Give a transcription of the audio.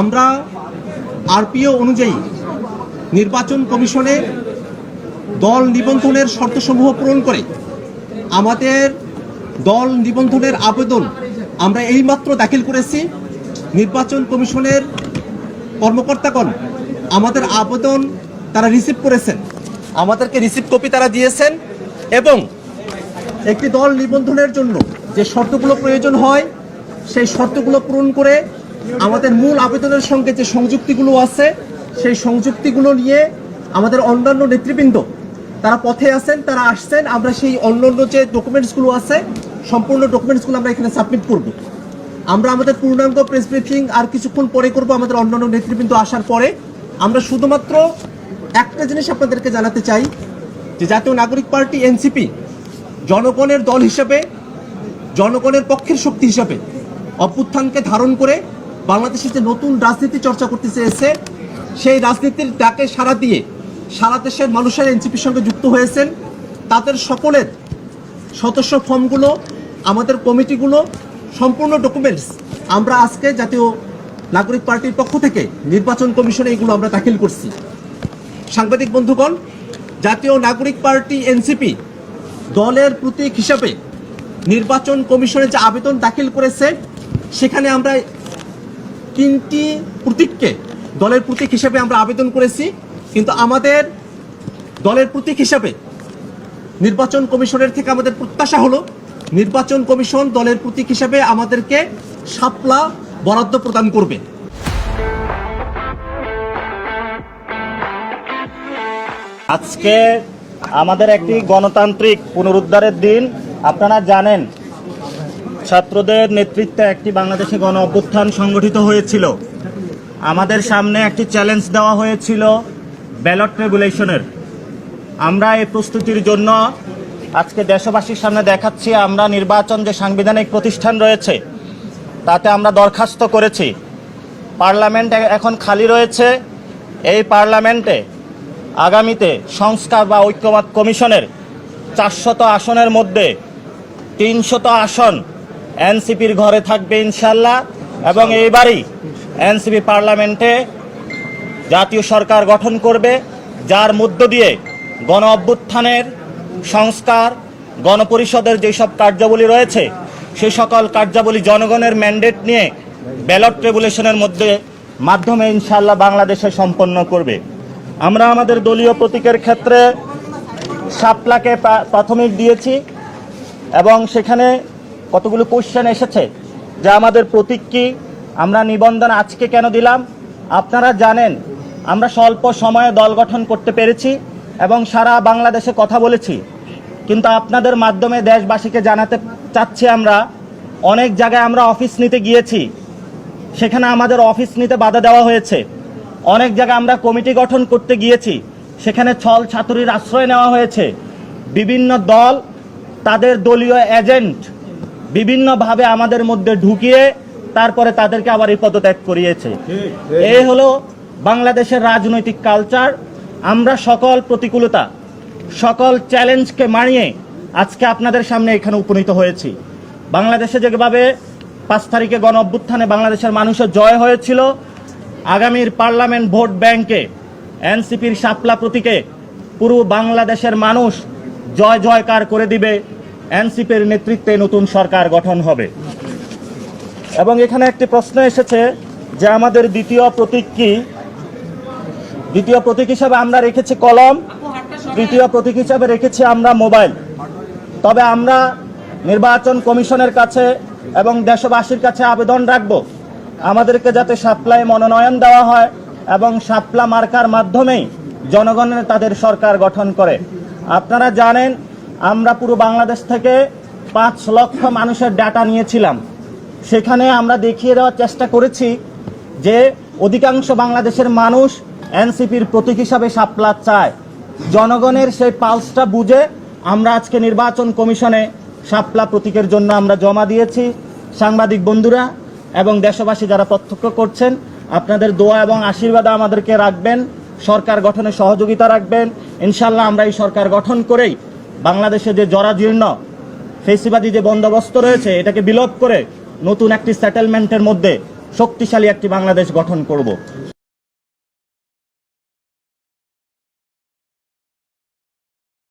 আমরা আরপিও অনুযায়ী নির্বাচন কমিশনে দল নিবন্ধনের শর্তসমূহ পূরণ করে আমাদের দল নিবন্ধনের আবেদন আমরা এইমাত্র দাখিল করেছি। নির্বাচন কমিশনের কর্মকর্তাগণ আমাদের আবেদন তারা রিসিভ করেছেন। আমাদেরকে রিসিভ কপি তারা দিয়েছেন এবং একটি দল নিবন্ধনের জন্য যে শর্তগুলো প্রয়োজন হয়, সেই শর্তগুলো পূরণ করে আমাদের মূল আবেদনের সঙ্গে যে সংযুক্তিগুলো আছে, সেই সংযুক্তিগুলো নিয়ে আমাদের অন্যান্য নেতৃবৃন্দ, তারা পথে আছেন, তারা আসছেন, আমরা সেই অন্যান্য যে ডকুমেন্টসগুলো আছে, সম্পূর্ণ ডকুমেন্টসগুলো আমরা এখানে সাবমিট করব। আমরা আমাদের পূর্ণাঙ্গ প্রেস ব্রিফিং আর কিছুক্ষণ পরে করব আমাদের অন্যান্য নেতৃবৃন্দ আসার পরে। আমরা শুধুমাত্র একটা জিনিস আপনাদেরকে জানাতে চাই, যে জাতীয় নাগরিক পার্টি, এনসিপি, জনগণের দল হিসেবে, জনগণের পক্ষের শক্তি হিসাবে অভ্যুত্থানকে ধারণ করে বাংলাদেশে যে নতুন রাজনীতি চর্চা করতে চেয়েছে সেই রাজনীতির ডাকে সাড়া দিয়ে সারা দেশের মানুষের এনসিপির সঙ্গে যুক্ত হয়েছেন। তাদের সকলের সদস্য ফর্মগুলো, আমাদের কমিটিগুলো, সম্পূর্ণ ডকুমেন্টস আমরা আজকে জাতীয় নাগরিক পার্টির পক্ষ থেকে নির্বাচন কমিশনে এগুলো আমরা দাখিল করছি। সাংবাদিক বন্ধুগণ, জাতীয় নাগরিক পার্টি এনসিপি দলের প্রতীক হিসাবে নির্বাচন কমিশনে যে আবেদন দাখিল করেছে, সেখানে আমরা তিনটি প্রতীককে দলের প্রতীক হিসাবে আমরা আবেদন করেছি, কিন্তু আমাদের দলের প্রতীক হিসাবে নির্বাচন কমিশনের থেকে আমাদের প্রত্যাশা হলো, নির্বাচন কমিশন দলের প্রতীক হিসাবে আমাদেরকে শাপলা বরাদ্দ প্রদান করবে। আজকে আমাদের একটি গণতান্ত্রিক পুনরুদ্ধারের দিন, আপনারা জানেন ছাত্রদের নেতৃত্বে একটি বাংলাদেশে গণ অভ্যুত্থান সংগঠিত হয়েছিল। আমাদের সামনে একটি চ্যালেঞ্জ দেওয়া হয়েছিল ব্যালট রেগুলেশনের আমরা এই প্রস্তুতির জন্য আজকে দেশবাসীর সামনে দেখাচ্ছি, আমরা নির্বাচন যে সাংবিধানিক প্রতিষ্ঠান রয়েছে, তাতে আমরা দরখাস্ত করেছি। পার্লামেন্ট এখন খালি রয়েছে। এই পার্লামেন্টে আগামীতে সংস্কার বা ঐক্যমত কমিশনের চারশত আসনের মধ্যে তিনশত আসন এনসিপির ঘরে থাকবে ইনশাল্লাহ এবং এইবারই এনসিপি পার্লামেন্টে জাতীয় সরকার গঠন করবে যার মধ্য দিয়ে গণ অভ্যুত্থানের সংস্কার গণপরিষদের যেসব কার্যাবলী রয়েছে সে সকল কার্যাবলী জনগণের ম্যান্ডেট নিয়ে ব্যালট রেগুলেশনের মধ্যে মাধ্যমে ইনশাল্লাহ বাংলাদেশে সম্পন্ন করবে। আমরা আমাদের দলীয় প্রতীকের ক্ষেত্রে সাপলাকে প্রা- প্রাথমিক দিয়েছি এবং সেখানে কতগুলো কোশ্চেন এসেছে, যে আমাদের প্রতীক কি? আমরা নিবন্ধন আজকে কেন দিলাম? আপনারা জানেন, আমরা স্বল্প সময়ে দল গঠন করতে পেরেছি এবং সারা বাংলাদেশে কথা বলেছি। কিন্তু আপনাদের মাধ্যমে দেশবাসীকে জানাতে চাচ্ছি আমরা, অনেক জায়গায় আমরা অফিস নিতে গিয়েছি। সেখানে আমাদের অফিস নিতে বাধা দেওয়া হয়েছে। অনেক জায়গায় আমরা কমিটি গঠন করতে গিয়েছি। সেখানে ছল ছাত্রীর আশ্রয় নেওয়া হয়েছে। বিভিন্ন দল তাদের দলীয় এজেন্ট বিভিন্নভাবে আমাদের মধ্যে ঢুকিয়ে তারপরে তাদেরকে আবার এই পদত্যাগ করিয়েছে। এই হলো বাংলাদেশের রাজনৈতিক কালচার। আমরা সকল প্রতিকূলতা, সকল চ্যালেঞ্জকে মানিয়ে আজকে আপনাদের সামনে এখানে উপনীত হয়েছি। বাংলাদেশে যেভাবে পাঁচ তারিখে গণ অভ্যুত্থানে বাংলাদেশের মানুষের জয় হয়েছিল, আগামীর পার্লামেন্ট ভোট ব্যাংকে, এনসিপির শাপলা প্রতীকে পুরো বাংলাদেশের মানুষ জয় জয়কার করে দিবে। এনসিপির নেতৃত্বে নতুন সরকার গঠন হবে। এবং এখানে একটি প্রশ্ন এসেছে যে আমাদের দ্বিতীয় প্রতীক কি? দ্বিতীয় প্রতীক হিসাবে আমরা রেখেছি কলম, তৃতীয় প্রতীক হিসাবে রেখেছি আমরা মোবাইল। তবে আমরা নির্বাচন কমিশনের কাছে এবং দেশবাসীর কাছে আবেদন রাখব। আমাদেরকে যাতে সাপ্লাই মনোনয়ন দেওয়া হয় এবং সাপলা মার্কার মাধ্যমেই জনগণের তাদের সরকার গঠন করে। আপনারা জানেন আমরা পুরো বাংলাদেশ থেকে পাঁচ লক্ষ মানুষের ডাটা নিয়েছিলাম। সেখানে আমরা দেখিয়ে দেওয়ার চেষ্টা করেছি যে অধিকাংশ বাংলাদেশের মানুষ এনসিপির প্রতীক হিসাবে সাপলা চায়। জনগণের সেই পালসটা বুঝে আমরা আজকে নির্বাচন কমিশনে সাপলা প্রতীকের জন্য আমরা জমা দিয়েছি। সাংবাদিক বন্ধুরা এবং দেশবাসী যারা প্রত্যক্ষ করছেন, আপনাদের দোয়া এবং আশীর্বাদ আমাদেরকে রাখবেন। সরকার গঠনে সহযোগিতা রাখবেন। ইনশাল্লাহ আমরা এই সরকার গঠন করেই বাংলাদেশে যে জরাজীর্ণ ফেসিবাদী যে বন্দোবস্ত রয়েছে, এটাকে বিলোপ করে নতুন একটি সেটেলমেন্টের মধ্যে শক্তিশালী একটি বাংলাদেশ গঠন করব।